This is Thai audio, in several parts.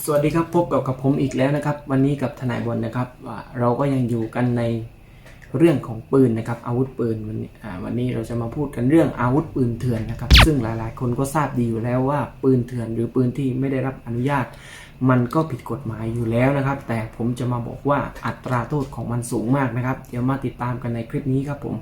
สวัสดีครับพบกับกับผมอีกแล้วนะครับ วันนี้กับทนายบอลนะครับเราก็ยังอยู่กันในเรื่องของปืนนะครับอาวุธปืนวันนี้วันนี้เราจะมาพูดกันเรื่องอาวุธปืนเถื่อนนะครับ ซึ่งหลายๆ คนก็ทราบดีอยู่แล้วว่าปืนเถื่อนหรือปืนที่ไม่ได้รับอนุญาต มันก็ผิดกฎหมายอยู่แล้วนะครับ แต่ผมจะมาบอกว่าอัตราโทษของมันสูงมากนะครับ เดี๋ยวมาติดตามกันในคลิปนี้ครับผม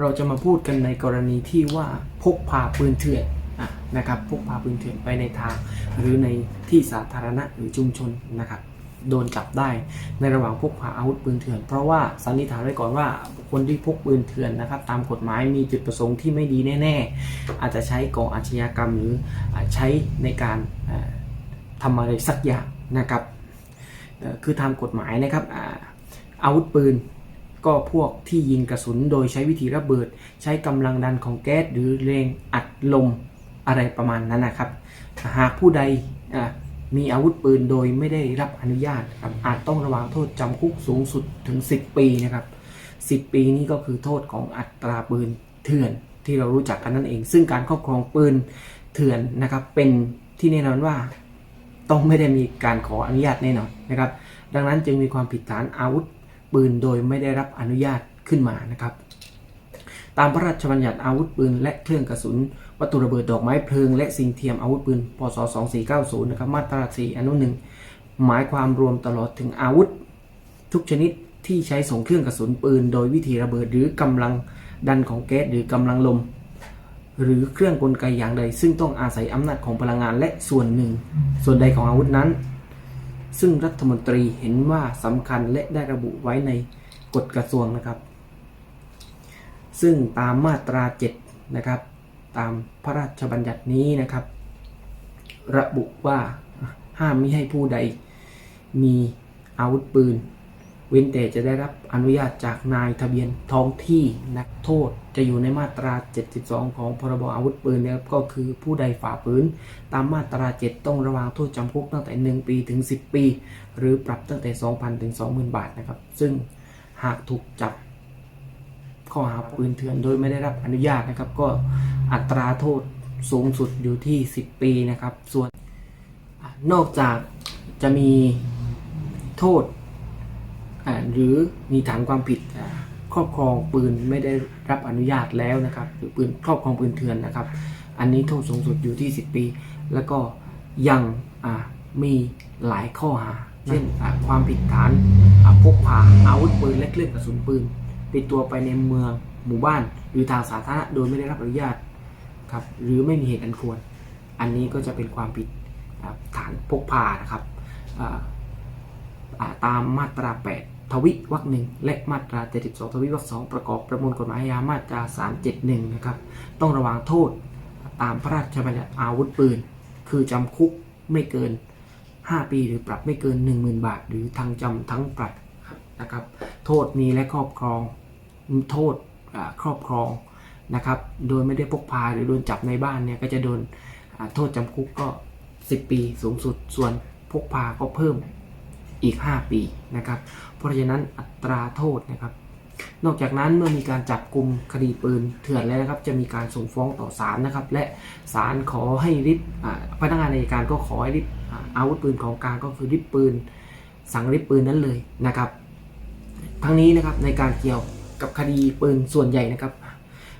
เราจะมาพูดกันในกรณีที่ว่าพกพาปืนเถื่อนอะนะครับพกพาปืนเถื่อนไปในทาง หรือในที่สาธารณะหรือชุมชนนะครับโดนจับได้ในระหว่างพกพาอาวุธปืนเถื่อน เพราะว่าสันนิษฐานไว้ก่อนว่าคนที่พกปืนเถื่อนนะครับ ตามกฎหมายมีจุดประสงค์ที่ไม่ดีแน่ ๆ อาจจะใช้ก่ออาชญากรรมหรือใช้ในการทำอะไรสักอย่างนะครับคือตามกฎหมายนะครับอาวุธปืน ก็พวกที่ยิงกระสุนโดยใช้วิธีระเบิด ใช้กำลังดันของแก๊สหรือแรงอัดลมอะไรประมาณนั้นนะครับ หากผู้ใดมีอาวุธปืนโดยไม่ได้รับอนุญาตครับอาจต้องระวังโทษจำคุกสูงสุดถึง 10 ปีนะครับ 10 ปีนี้ก็คือโทษของอัตราปืนเถื่อนที่เรารู้จักกันนั่นเอง ซึ่งการครอบครองปืนเถื่อนนะครับ เป็นที่แน่นอนว่าต้องไม่ได้มีการขออนุญาตแน่นอนนะครับ ดังนั้นจึงมีความผิดฐานอาวุธ ปืนโดยไม่ได้รับอนุญาตขึ้นมานะครับ ตามพระราชบัญญัติอาวุธปืน และเครื่องกระสุน วัตถุระเบิดดอกไม้เพลิง และสิ่งเทียมอาวุธปืน พศ 2490 นะครับ มาตรา 4 อนุหนึ่งหมายความรวมตลอดถึงอาวุธ ทุกชนิดที่ใช้ส่งเครื่องกระสุนปืน โดยวิธีระเบิดหรือกำลังดันของแก๊สหรือกำลังลม หรือเครื่องกลไกอย่างใด ซึ่งต้องอาศัยอำนาจของพลังงานและส่วนหนึ่ง ส่วนใดของอาวุธนั้น ซึ่งรัฐมนตรีเห็นว่าสำคัญและได้ระบุไว้ในกฎกระทรวงนะครับ ซึ่งตามมาตรา 7 นะครับ ตามพระราชบัญญัตินี้นะครับ ระบุว่าห้ามมิให้ผู้ใดมีอาวุธปืน เว้นแต่จะได้รับอนุญาตจากนายทะเบียนท้องที่นักโทษจะอยู่ในมาตรา 72 ของพรบอาวุธปืนนะครับก็คือผู้ใดฝ่าฝืน ตามมาตรา 7 ต้องระวางโทษจำคุกตั้งแต่ 1 ปีถึง 10 ปี หรือปรับตั้งแต่ 2,000 ถึง 20,000 บาทนะครับ ซึ่งหากถูกจับข้อหาปืนเถื่อนโดยไม่ได้รับอนุญาตนะครับ ก็อัตราโทษสูงสุดอยู่ที่ 10 ปีนะครับ ส่วนนอกจากจะมีโทษ หรือมีฐานความผิดครอบครองปืนไม่ได้รับอนุญาตแล้วนะครับ หรือปืนครอบครองปืนเถื่อนนะครับ อันนี้โทษสูงสุดอยู่ที่ 10 ปี แล้วก็ยังมีหลายข้อหา เช่นความผิดฐานพกพาอาวุธปืนและเครื่องกระสุนปืนติดตัวไปในเมืองหมู่บ้าน หรือทางสาธารณะโดยไม่ได้รับอนุญาตครับหรือไม่มีเหตุอันควร อันนี้ก็จะเป็นความผิดฐานพกพานะครับตามมาตรา 8 ทวิวรรคหนึ่งและมาตรา 72 ทวิวรรคสองประกอบประมวลกฎหมายอาญามาตรา 371 นะครับ ต้องระวังโทษตามพระราชบัญญัติอาวุธปืน คือจำคุกไม่เกิน 5 ปีหรือปรับไม่เกิน 10,000 บาท หรือทั้งจำทั้งปรับนะครับ โทษมีและครอบครอง โทษครอบครองนะครับ โดยไม่ได้พกพาหรือโดนจับในบ้านเนี่ยก็จะโดนโทษจำคุกก็ 10 ปีสูงสุด ส่วนพกพาก็เพิ่ม อีก 5 ปีนะครับ เพราะฉะนั้นอัตราโทษนะครับ นอกจากนั้นเมื่อมีการจับกลุ่มคดีปืนเถื่อนแล้วนะครับ จะมีการส่งฟ้องต่อศาลนะครับ และศาลขอให้ริบพนักงานอัยการก็ขอให้ริบอาวุธปืนของกลางก็คือริบปืน สั่งริบปืนนั้นเลยนะครับ ทั้งนี้นะครับในการเกี่ยวกับคดีปืนส่วนใหญ่นะครับ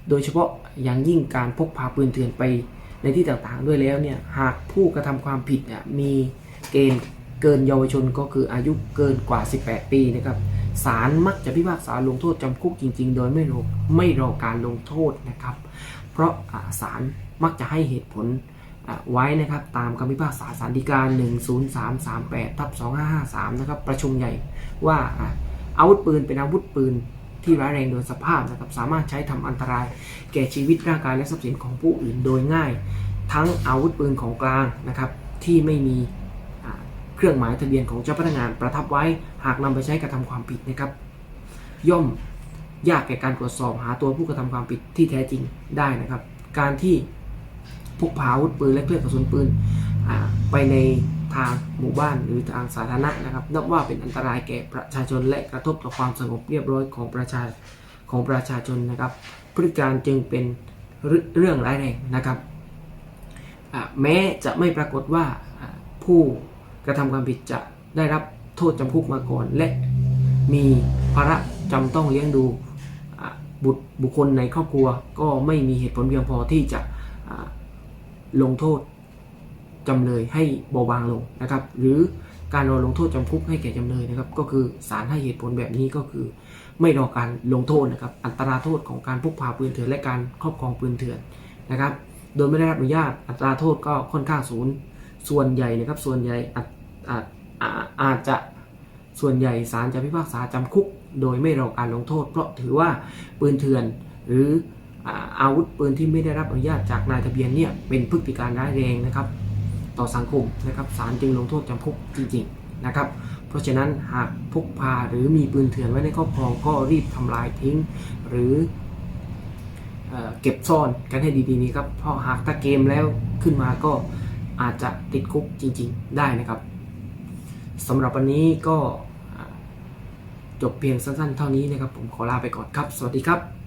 โดยเฉพาะอย่างยิ่งการพกพาปืนเถื่อนไปในที่ต่างๆ ด้วยแล้วเนี่ยหากผู้กระทำความผิดเนี่ยมีเกณฑ์ เกินเยาวชนก็คืออายุเกินกว่า 18 ปีนะครับศาลมักจะพิพากษาลงโทษจำคุกจริง ๆ โดยไม่รอไม่รอการลงโทษนะครับ เพราะอ่าศาลมักจะให้เหตุผลไว้นะครับตามคำพิพากษาศาลฎีกา10338ทับ2553นะครับประชุมใหญ่ว่าอาวุธปืนเป็นอาวุธปืนที่ร้ายแรงโดยสภาพนะครับสามารถใช้ทำอันตราย แก่ชีวิตร่างกายและทรัพย์สินของผู้อื่นโดยง่าย ทั้งอาวุธปืนของกลางนะครับที่ไม่มี เครื่องหมายทะเบียนของเจ้าพนักงานประทับไว้ หากนำไปใช้กระทำความผิดนะครับ ย่อมยากแก่การตรวจสอบหาตัวผู้กระทำความผิดที่แท้จริงได้นะครับ การที่พกพาอาวุธปืนและเครื่องกระสุนปืนไปในทางหมู่บ้านหรือทางสาธารณะนะครับ นับว่าเป็นอันตรายแก่ประชาชนและกระทบต่อความสงบเรียบร้อยของประชาของประชาชนนะครับ พฤติการจึงเป็นเรื่องร้ายแรงนะครับแม้จะไม่ปรากฏว่าผู้ กระทำความผิดจะได้รับโทษจำคุกมาก่อน และมีภาระจำต้องเลี้ยงดูบุตรบุคคลในครอบครัว ก็ไม่มีเหตุผลเพียงพอที่จะลงโทษจำเลยให้เบาบางลงนะครับ หรือการรอลงโทษจำคุกให้แก่จำเลยนะครับ ก็คือศาลให้เหตุผลแบบนี้ก็คือ ไม่รอการลงโทษนะครับ อัตราโทษของการพกพาปืนเถื่อนและการครอบครองปืนเถื่อนนะครับ โดยไม่ได้รับอนุญาตอัตราโทษก็ค่อนข้างสูงส่วนใหญ่นะครับ ส่วนใหญ่อาจ อาจอาจจะส่วนใหญ่ศาลจะพิพากษาจำคุก โดยไม่รอการลงโทษ เพราะถือว่าปืนเถื่อนหรืออาวุธปืนที่ไม่ได้รับอนุญาตจากนายทะเบียนเนี่ยเป็นพฤติการร้ายแรงนะครับ ต่อสังคมนะครับศาลจึงลงโทษจำคุกจริงๆนะครับ เพราะฉะนั้นหากพกพาหรือมีปืนเถื่อนไว้ในครอบครองก็รีบทำลายทิ้ง หรือเอเก็บซ่อนกันให้ดีๆนี้ครับเพราะหากถ้าเกมแล้วขึ้นมาก็อาจจะติดคุกจริง ๆ ได้นะครับ สำหรับวันนี้ก็จบเพียงสั้นๆเท่านี้นะครับ ผมขอลาไปก่อนครับ สวัสดีครับ